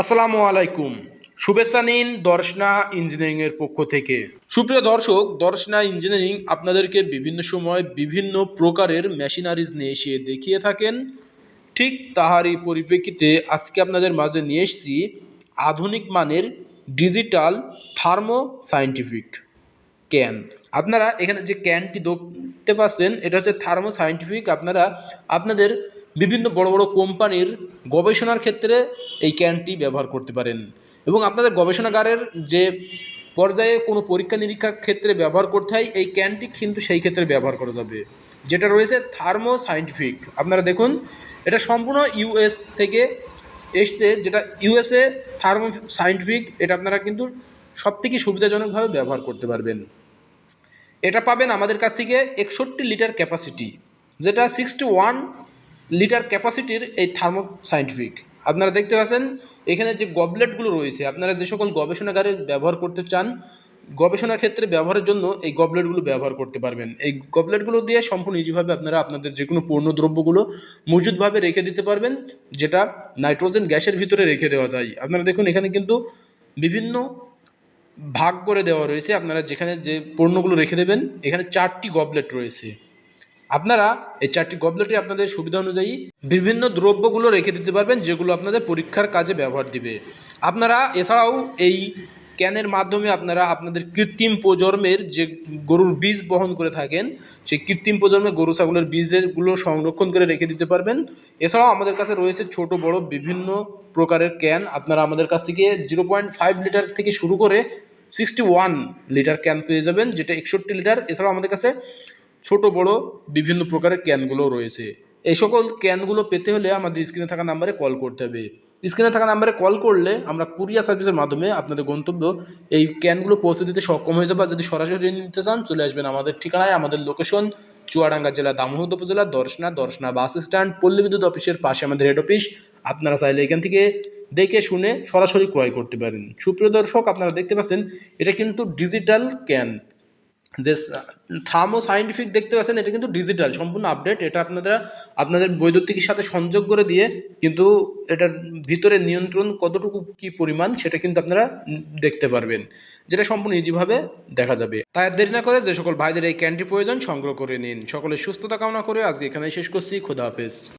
আসসালামু আলাইকুম। শুভেচ্ছা নিন দর্শনা ইঞ্জিনিয়ারিংয়ের পক্ষ থেকে। সুপ্রিয় দর্শক, দর্শনা ইঞ্জিনিয়ারিং আপনাদেরকে বিভিন্ন সময় বিভিন্ন প্রকারের মেশিনারিজ নিয়ে এসে দেখিয়ে থাকেন। ঠিক তাহারই পরিপ্রেক্ষিতে আজকে আপনাদের মাঝে নিয়ে এসেছি আধুনিক মানের ডিজিটাল থার্মো সায়েন্টিফিক ক্যান। আপনারা এখানে যে ক্যানটি দেখতে পাচ্ছেন, এটা হচ্ছে থার্মো সায়েন্টিফিক আপনারা, আপনাদের বিভিন্ন বড় বড় কোম্পানির গবেষণার ক্ষেত্রে এই ক্যানটি ব্যবহার করতে পারেন। এবং আপনাদের গবেষণাগারের যে পর্যায়ে কোনো পরীক্ষা নিরীক্ষার ক্ষেত্রে ব্যবহার করতে হয়, এই ক্যানটি কিন্তু সেই ক্ষেত্রে ব্যবহার করা যাবে। যেটা রয়েছে থার্মো সায়েন্টিফিক আপনারা দেখুন, এটা সম্পূর্ণ ইউএস থেকে এসছে, যেটা ইউএসএ থার্মো সায়েন্টিফিক এটা আপনারা কিন্তু সবথেকে সুবিধাজনকভাবে ব্যবহার করতে পারবেন। এটা পাবেন আমাদের কাছ থেকে একষট্টি লিটার ক্যাপাসিটি, যেটা সিক্সটি ওয়ান লিটার ক্যাপাসিটির এই থার্মো সায়েন্টিফিক আপনারা দেখতে পাচ্ছেন, এখানে যে গবলেটগুলো রয়েছে, আপনারা যে সকল গবেষণাগারে ব্যবহার করতে চান, গবেষণার ক্ষেত্রে ব্যবহারের জন্য এই গবলেটগুলো ব্যবহার করতে পারবেন। এই গবলেটগুলো দিয়ে সম্পূর্ণ ইজিভাবে আপনারা আপনাদের যে কোনো পণ্য দ্রব্যগুলো মজুদভাবে রেখে দিতে পারবেন, যেটা নাইট্রোজেন গ্যাসের ভিতরে রেখে দেওয়া যায়। আপনারা দেখুন, এখানে কিন্তু বিভিন্ন ভাগ করে দেওয়া রয়েছে। আপনারা যেখানে যে পণ্যগুলো রেখে দেবেন, এখানে চারটি গবলেট রয়েছে। আপনারা এই চারটি গবলেটে আপনাদের সুবিধা অনুযায়ী বিভিন্ন দ্রব্যগুলো রেখে দিতে পারবেন, যেগুলো আপনাদের পরীক্ষার কাজে ব্যবহার দিবে। আপনারা এছাড়াও এই ক্যানের মাধ্যমে আপনারা আপনাদের কৃত্রিম প্রজন্মের যে গরুর বীজ বহন করে থাকেন, সেই কৃত্রিম প্রজন্মে গরু, ছাগলের বীজেরগুলো সংরক্ষণ করে রেখে দিতে পারবেন। এছাড়াও আমাদের কাছে রয়েছে ছোট, বড় বিভিন্ন প্রকারের ক্যান। আপনারা আমাদের কাছ থেকে জিরো পয়েন্ট ফাইভ লিটার থেকে শুরু করে সিক্সটি ওয়ান লিটার ক্যান পেয়ে যাবেন, যেটা একষট্টি লিটার। এছাড়াও আমাদের কাছে ছোট, বড় বিভিন্ন প্রকারের ক্যানগুলো রয়েছে। এই সকল ক্যানগুলো পেতে হলে আমাদের স্ক্রিনে থাকা নাম্বারে কল করতে হবে। স্ক্রিনে থাকা নাম্বারে কল করলে আমরা কুরিয়ার সার্ভিসের মাধ্যমে আপনাদের গন্তব্য এই ক্যানগুলো পৌঁছে দিতে সক্ষম হয়ে যাবে। যদি সরাসরি নিতে চান, চলে আসবেন আমাদের ঠিকানায়। আমাদের লোকেশন চুয়াডাঙ্গা জেলা দামোহদ উপজেলা, দর্শনা দর্শনা বাস স্ট্যান্ড পল্লী বিদ্যুৎ অফিসের পাশে আমাদের হেড অফিস আপনারা চাইলে এখান থেকে দেখে, শুনে সরাসরি ক্রয় করতে পারেন। সুপ্রিয় দর্শক, আপনারা দেখতে পাচ্ছেন, এটা কিন্তু ডিজিটাল ক্যান যে থার্মো সায়েন্টিফিক দেখতে পাচ্ছেন, এটা কিন্তু ডিজিটাল সম্পূর্ণ আপডেট এটা আপনারা আপনাদের বৈদ্যুতিকের সাথে সংযোগ করে দিয়ে কিন্তু এটার ভিতরে নিয়ন্ত্রণ কতটুকু, কি পরিমাণ, সেটা কিন্তু আপনারা দেখতে পারবেন। যেটা সম্পূর্ণ ইজিভাবে দেখা যাবে। তাই দেরি না করে যে সকল ভাইদের এই ক্যানটি প্রয়োজন, সংগ্রহ করে নিন। সকলের সুস্থতা কামনা করে আজকে এখানেই শেষ করছি। খোদা হাফেজ।